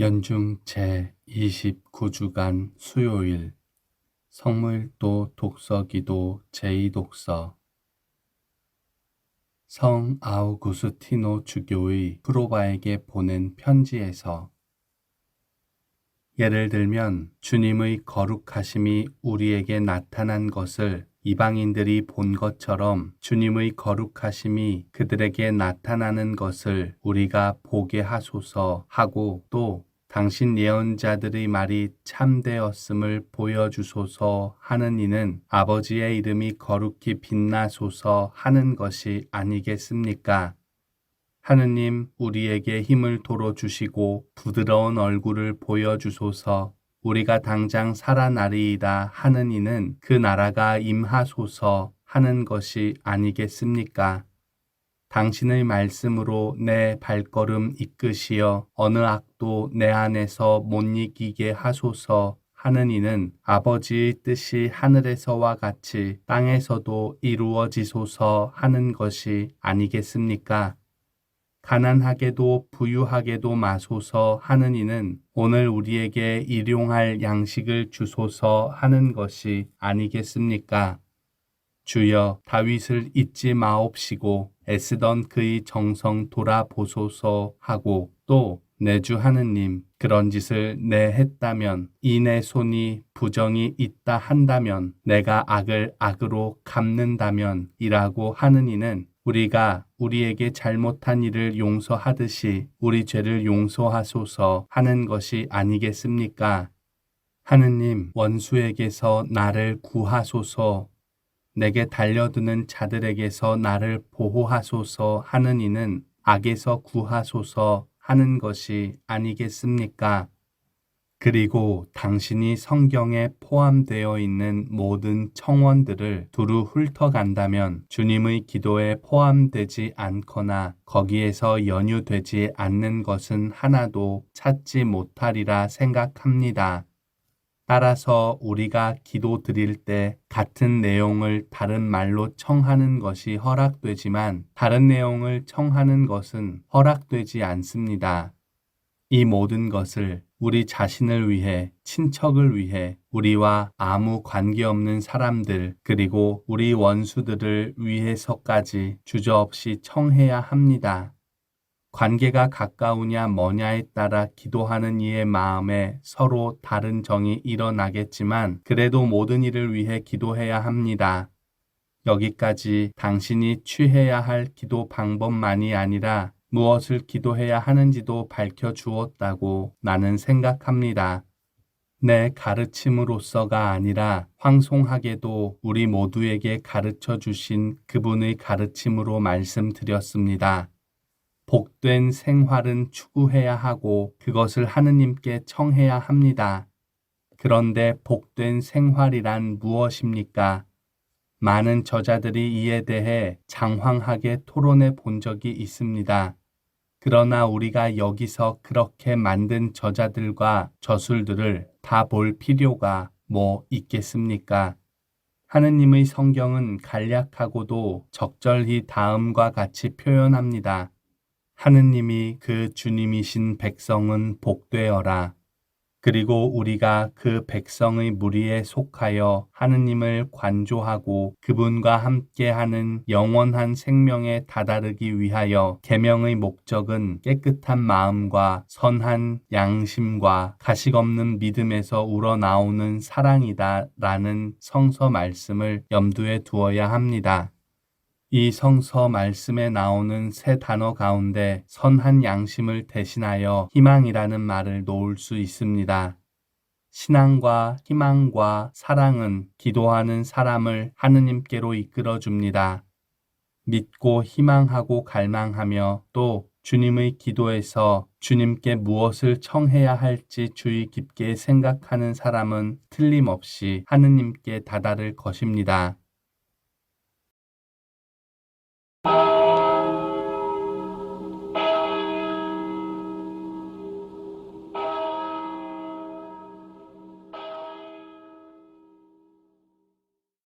연중 제29주간 수요일 성무일도 독서기도 제2독서. 성 아우구스티노 주교의 프로바에게 보낸 편지에서 예를 들면 주님의 거룩하심이 우리에게 나타난 것을 이방인들이 본 것처럼 주님의 거룩하심이 그들에게 나타나는 것을 우리가 보게 하소서 하고 또 당신 예언자들의 말이 참되었음을 보여주소서 하는 이는 아버지의 이름이 거룩히 빛나소서 하는 것이 아니겠습니까? 하느님 우리에게 힘을 도로 주시고 부드러운 얼굴을 보여주소서 우리가 당장 살아나리이다 하는 이는 그 나라가 임하소서 하는 것이 아니겠습니까? 당신의 말씀으로 내 발걸음 이끄시어 어느 악도 내 안에서 못 이기게 하소서 하는 이는 아버지의 뜻이 하늘에서와 같이 땅에서도 이루어지소서 하는 것이 아니겠습니까? 가난하게도 부유하게도 마소서 하는 이는 오늘 우리에게 일용할 양식을 주소서 하는 것이 아니겠습니까? 주여 다윗을 잊지 마옵시고 애쓰던 그의 정성 돌아보소서 하고 또 내 주 하느님 그런 짓을 내 했다면 이 내 손이 부정이 있다 한다면 내가 악을 악으로 갚는다면 이라고 하는 이는 우리가 우리에게 잘못한 일을 용서하듯이 우리 죄를 용서하소서 하는 것이 아니겠습니까? 하느님, 원수에게서 나를 구하소서, 내게 달려드는 자들에게서 나를 보호하소서 하는 이는 악에서 구하소서 하는 것이 아니겠습니까? 그리고 당신이 성경에 포함되어 있는 모든 청원들을 두루 훑어간다면 주님의 기도에 포함되지 않거나 거기에서 연유되지 않는 것은 하나도 찾지 못하리라 생각합니다. 따라서 우리가 기도 드릴 때 같은 내용을 다른 말로 청하는 것이 허락되지만 다른 내용을 청하는 것은 허락되지 않습니다. 이 모든 것을 우리 자신을 위해, 친척을 위해, 우리와 아무 관계없는 사람들, 그리고 우리 원수들을 위해서까지 주저없이 청해야 합니다. 관계가 가까우냐 머냐에 따라 기도하는 이의 마음에 서로 다른 정이 일어나겠지만 그래도 모든 일을 위해 기도해야 합니다. 여기까지 당신이 취해야 할 기도 방법만이 아니라 무엇을 기도해야 하는지도 밝혀 주었다고 나는 생각합니다. 내 가르침으로서가 아니라 황송하게도 우리 모두에게 가르쳐 주신 그분의 가르침으로 말씀드렸습니다. 복된 생활은 추구해야 하고 그것을 하느님께 청해야 합니다. 그런데 복된 생활이란 무엇입니까? 많은 저자들이 이에 대해 장황하게 토론해 본 적이 있습니다. 그러나 우리가 여기서 그렇게 만든 저자들과 저술들을 다 볼 필요가 뭐 있겠습니까? 하느님의 성경은 간략하고도 적절히 다음과 같이 표현합니다. 하느님이 그 주님이신 백성은 복되어라. 그리고 우리가 그 백성의 무리에 속하여 하느님을 관조하고 그분과 함께하는 영원한 생명에 다다르기 위하여 계명의 목적은 깨끗한 마음과 선한 양심과 가식 없는 믿음에서 우러나오는 사랑이다라는 성서 말씀을 염두에 두어야 합니다. 이 성서 말씀에 나오는 세 단어 가운데 선한 양심을 대신하여 희망이라는 말을 놓을 수 있습니다. 신앙과 희망과 사랑은 기도하는 사람을 하느님께로 이끌어 줍니다. 믿고 희망하고 갈망하며 또 주님의 기도에서 주님께 무엇을 청해야 할지 주의 깊게 생각하는 사람은 틀림없이 하느님께 다다를 것입니다.